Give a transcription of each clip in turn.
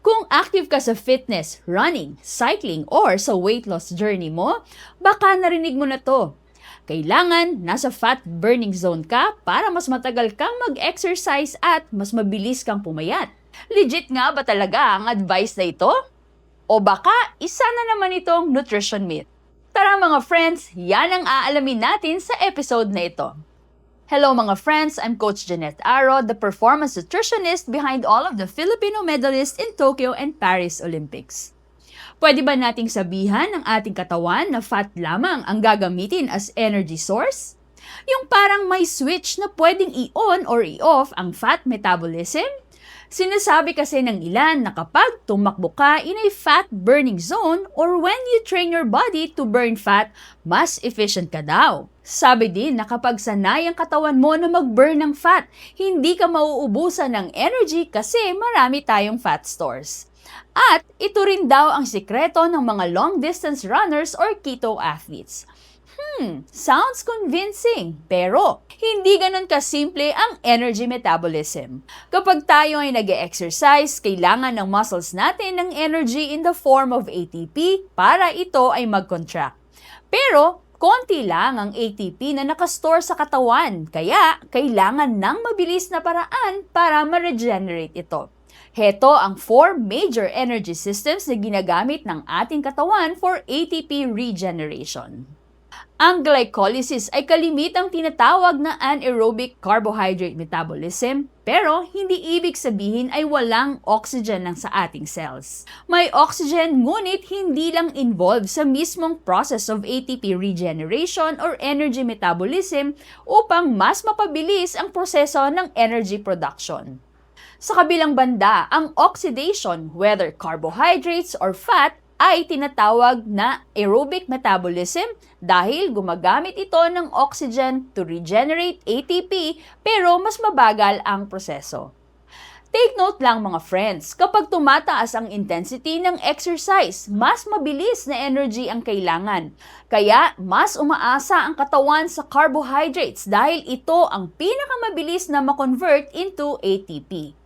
Kung active ka sa fitness, running, cycling, or sa weight loss journey mo, baka narinig mo na to. Kailangan nasa fat burning zone ka para mas matagal kang mag-exercise at mas mabilis kang pumayat. Legit nga ba talaga ang advice na ito? O baka isa na naman itong nutrition myth? Tara mga friends, yan ang aalamin natin sa episode na ito. Hello mga friends, I'm Coach Jeanette Aro, the performance nutritionist behind all of the Filipino medalists in Tokyo and Paris Olympics. Pwede ba nating sabihan ng ating katawan na fat lamang ang gagamitin as energy source? Yung parang may switch na pwedeng i-on or i-off ang fat metabolism? Sinasabi kasi ng ilan na kapag tumakbo ka in a fat burning zone or when you train your body to burn fat, mas efficient ka daw. Sabi din na kapag sanay ang katawan mo na mag-burn ng fat, hindi ka mauubusan ng energy kasi marami tayong fat stores. At ito rin daw ang sikreto ng mga long-distance runners or keto athletes. Hmm, sounds convincing. Pero, hindi ganun kasimple ang energy metabolism. Kapag tayo ay nag exercise kailangan ng muscles natin ng energy in the form of ATP para ito ay mag-contract. Pero, konti lang ang ATP na nakastore sa katawan, kaya kailangan ng mabilis na paraan para ma-regenerate ito. Heto ang four major energy systems na ginagamit ng ating katawan for ATP regeneration. Ang glycolysis ay kalimitang tinatawag na anaerobic carbohydrate metabolism, pero hindi ibig sabihin ay walang oxygen lang sa ating cells. May oxygen ngunit hindi lang involved sa mismong process of ATP regeneration or energy metabolism upang mas mapabilis ang proseso ng energy production. Sa kabilang banda, ang oxidation, whether carbohydrates or fat, ay tinatawag na aerobic metabolism dahil gumagamit ito ng oxygen to regenerate ATP pero mas mabagal ang proseso. Take note lang mga friends, kapag tumataas ang intensity ng exercise, mas mabilis na energy ang kailangan. Kaya mas umaasa ang katawan sa carbohydrates dahil ito ang pinakamabilis na makonvert into ATP.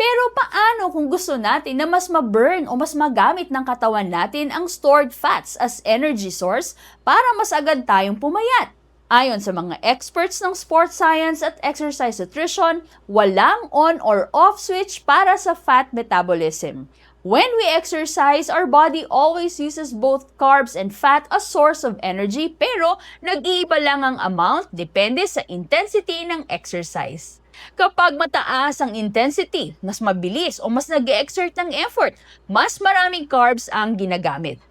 Pero paano kung gusto natin na mas ma-burn o mas magamit ng katawan natin ang stored fats as energy source para mas agad tayong pumayat? Ayon sa mga experts ng sports science at exercise nutrition, walang on or off switch para sa fat metabolism. When we exercise, our body always uses both carbs and fat as source of energy pero nag-iiba lang ang amount depende sa intensity ng exercise. Kapag mataas ang intensity, mas mabilis o mas nag exert ng effort, mas maraming carbs ang ginagamit.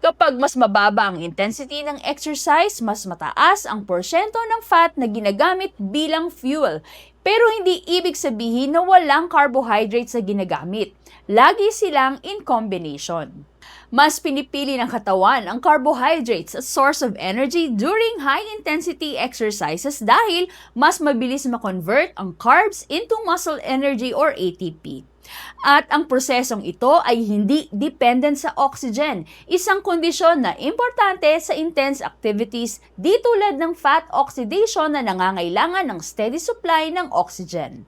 Kapag mas mababa ang intensity ng exercise, mas mataas ang porsyento ng fat na ginagamit bilang fuel. Pero hindi ibig sabihin na walang carbohydrates na ginagamit. Lagi silang in combination. Mas pinipili ng katawan ang carbohydrates as source of energy during high-intensity exercises dahil mas mabilis ma-convert ang carbs into muscle energy or ATP. At ang prosesong ito ay hindi dependent sa oxygen, isang kondisyon na importante sa intense activities di tulad ng fat oxidation na nangangailangan ng steady supply ng oxygen.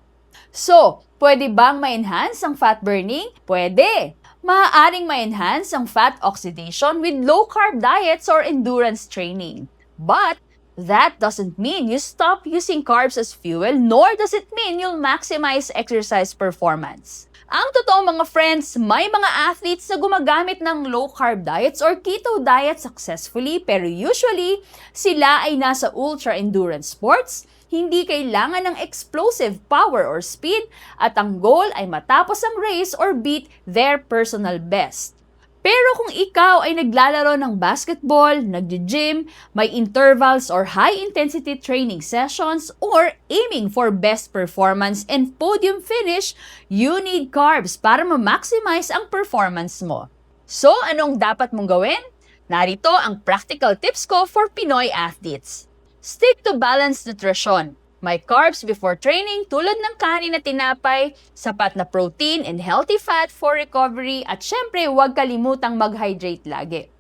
So, pwede bang ma-enhance ang fat burning? Pwede! maaaring ma-enhance ang fat oxidation with low-carb diets or endurance training. But, that doesn't mean you stop using carbs as fuel, nor does it mean you'll maximize exercise performance. Ang totoo mga friends, may mga athletes na gumagamit ng low-carb diets or keto diet successfully pero usually sila ay nasa ultra-endurance sports, hindi kailangan ng explosive power or speed at ang goal ay matapos ang race or beat their personal best. Pero kung ikaw ay naglalaro ng basketball, nagji-gym, may intervals or high-intensity training sessions, or aiming for best performance and podium finish, you need carbs para ma-maximize ang performance mo. So, anong dapat mong gawin? Narito ang practical tips ko for Pinoy athletes. Stick to balanced nutrition. May carbs before training tulad ng kanin na tinapay, sapat na protein and healthy fat for recovery at syempre huwag kalimutang mag-hydrate lagi.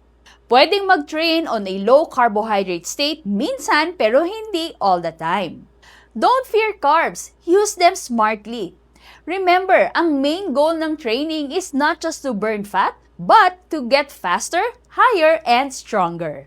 Pwedeng mag-train on a low carbohydrate state minsan pero hindi all the time. Don't fear carbs, use them smartly. Remember, ang main goal ng training is not just to burn fat, but to get faster, higher, and stronger.